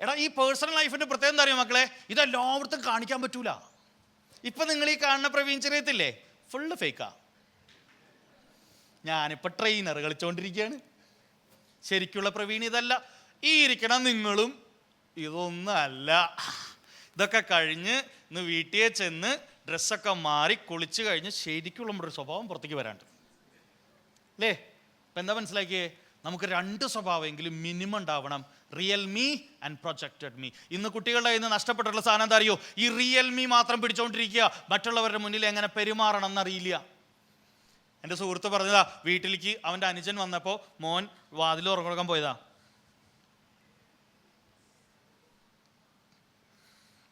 എടാ ഈ പേഴ്സണൽ ലൈഫിന്റെ പ്രത്യേകം എന്താ അറിയോ മക്കളെ? ഇതെല്ലാവർക്കും കാണിക്കാൻ പറ്റൂല. ഇപ്പം നിങ്ങൾ ഈ കാണുന്ന പ്രവീൺ ചെറിയത്തില്ലേ? ഫുള്ള് ഫേക്കാ ഞാനിപ്പോൾ ട്രെയിനർ കളിച്ചുകൊണ്ടിരിക്കുകയാണ് ശരിക്കുള്ള പ്രവീൺ ഇതല്ല. ഈ ഇരിക്കണം നിങ്ങളും ഇതൊന്നല്ല. ഇതൊക്കെ കഴിഞ്ഞ് ഇന്ന് വീട്ടിൽ ചെന്ന് ഡ്രസ്സൊക്കെ മാറി കുളിച്ച് കഴിഞ്ഞ് ശരിക്കുള്ള നമ്മുടെ സ്വഭാവം പുറത്തേക്ക് വരാണ്ട് അല്ലേ ഇപ്പം എന്താ മനസ്സിലാക്കിയേ? നമുക്ക് രണ്ട് സ്വഭാവമെങ്കിലും മിനിമം ഉണ്ടാവണം. Real me and projected me ഇന്ന് കുട്ടികളുടെ ഇന്ന് നഷ്ടപ്പെട്ടിട്ടുള്ള സാധനം എന്താ അറിയോ? ഈ റിയൽ മീ മാത്രം പിടിച്ചുകൊണ്ടിരിക്കുക മറ്റുള്ളവരുടെ മുന്നിൽ എങ്ങനെ പെരുമാറണം എന്നറിയില്ല. എന്റെ സുഹൃത്ത് പറഞ്ഞതാ വീട്ടിലേക്ക് അവന്റെ അനുജൻ വന്നപ്പോൾ മോൻ വാതിൽ ഉറങ്ങുറക്കാൻ പോയതാ.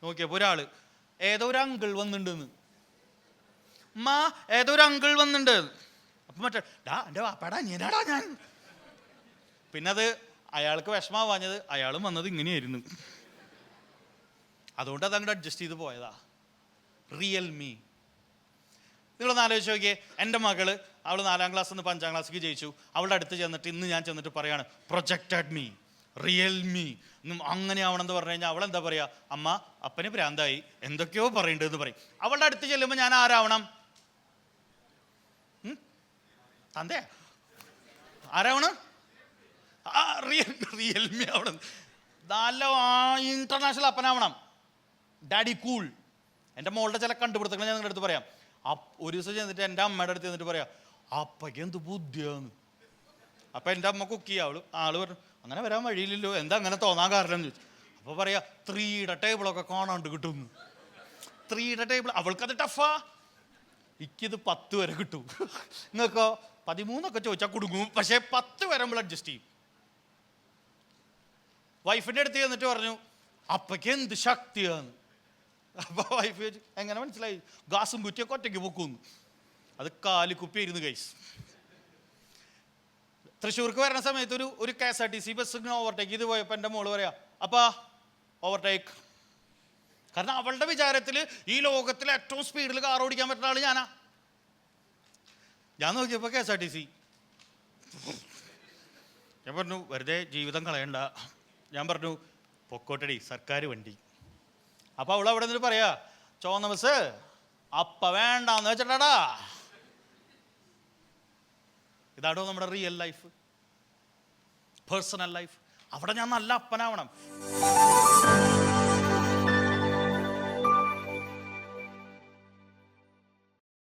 നോക്കിയപ്പോൾ ഒരാൾ ഏതോ ഒരു അങ്കിൾ വന്നിട്ടുണ്ടെന്ന് ഉമ്മ ഏതോ ഒരു അങ്കിൾ വന്നിട്ടുണ്ട് അപ്പം മറ്റേ ഡാ എന്റെ വാപ്പാടാ ഞാനാടാ ഞാൻ. പിന്നെ അത് അയാൾക്ക് വിഷമാവാഞ്ഞത് അയാളും വന്നത് ഇങ്ങനെയായിരുന്നു. അതുകൊണ്ട് അത് അങ്ങോട്ട് അഡ്ജസ്റ്റ് ചെയ്ത് പോയതാ. റിയൽ മീ നിങ്ങളൊന്ന് ആലോചിച്ച് നോക്കിയേ. എന്റെ മകൾ അവൾ നാലാം ക്ലാസ് നിന്ന് അഞ്ചാം ക്ലാസ്സിലേക്ക് ജയിച്ചു. അവളുടെ അടുത്ത് ചെന്നിട്ട് ഇന്ന് ഞാൻ ചെന്നിട്ട് പറയാണ് പ്രൊജക്റ്റഡ് മീ റിയൽ മീ അങ്ങനെ ആവണമെന്ന് പറഞ്ഞു കഴിഞ്ഞാൽ അവൾ എന്താ പറയുക അമ്മ അപ്പന് ഭ്രാന്തായി. എന്തൊക്കെയോ പറയണ്ടെന്ന് പറയും. അവളുടെ അടുത്ത് ചെല്ലുമ്പോൾ ഞാൻ ആരാവണം? തന്തേ. ആരാവണം? റിയൽ റിയൽമി അവിടെ നല്ല ഇന്റർനാഷണൽ അപ്പനാവണം. ഡാഡി കൂൾ എന്റെ മോളുടെ ചില കണ്ടുപിടുത്തങ്ങൾ ഞാൻ നിങ്ങളുടെ അടുത്ത് പറയാം. ഒരു ദിവസം ചെന്നിട്ട് എന്റെ അമ്മയുടെ അടുത്ത് ചെന്നിട്ട് പറയാം അപ്പയ്ക്ക് എന്ത് ബുദ്ധിയാന്ന്? അപ്പം എന്റെ അമ്മ കുക്ക് ചെയ്യുക. അവൾ ആൾ പറഞ്ഞു അങ്ങനെ വരാൻ വഴിയില്ലല്ലോ. എന്താ അങ്ങനെ തോന്നാൻ കാരണം ചോദിച്ചു. അപ്പോൾ പറയാ ത്രീയുടെ ടേബിളൊക്കെ കാണാണ്ട് കിട്ടുന്നു. ത്രീയുടെ ടേബിൾ അവൾക്കത് ടഫാ ഇക്കിത് പത്ത് വരെ കിട്ടും. നിങ്ങൾക്കോ? പതിമൂന്നൊക്കെ ചോദിച്ചാൽ കുടുങ്ങും. പക്ഷേ പത്ത് വരെ നമ്മൾ അഡ്ജസ്റ്റ് ചെയ്യും. വൈഫിന്റെ അടുത്ത് ചെന്നിട്ട് പറഞ്ഞു അപ്പയ്ക്ക് എന്ത് ശക്തിയാണ് അപ്പോൾ വൈഫ് എങ്ങനെ മനസ്സിലായി? ഗാസും കുറ്റിയൊക്കെ ഒറ്റയ്ക്ക് പൊക്കുന്നു. അത് കാലി കുപ്പി ഇരുന്ന് കൈസ് തൃശ്ശൂർക്ക് വരുന്ന സമയത്ത് ഒരു ഒരു K S R T C bus ഇങ്ങനെ ഓവർടേക്ക് ഇത് പോയപ്പോൾ എന്റെ മോൾ പറയാ അപ്പാ ഓവർടേക്ക് കാരണം അവളുടെ വിചാരത്തിൽ ഈ ലോകത്തിൽ ഏറ്റവും സ്പീഡിൽ കാർ ഓടിക്കാൻ പറ്റുന്ന ആൾ ഞാനാ. ഞാൻ നോക്കിയപ്പോൾ K S R T C ഞാൻ പറഞ്ഞു വെറുതെ ജീവിതം കളയണ്ട. ഞാൻ പറഞ്ഞു പൊക്കോട്ടടി സർക്കാർ വണ്ടി. അപ്പോൾ അവൾ അവിടെ നിന്ന് പറയാ ചോന്ന ബസ് അപ്പ വേണ്ടാന്ന് വെച്ചിട്ടാടാ. ഇതാണോ നമ്മുടെ റിയൽ ലൈഫ് പേഴ്സണൽ ലൈഫ് അവിടെ ഞാൻ നല്ല അപ്പനാവണം.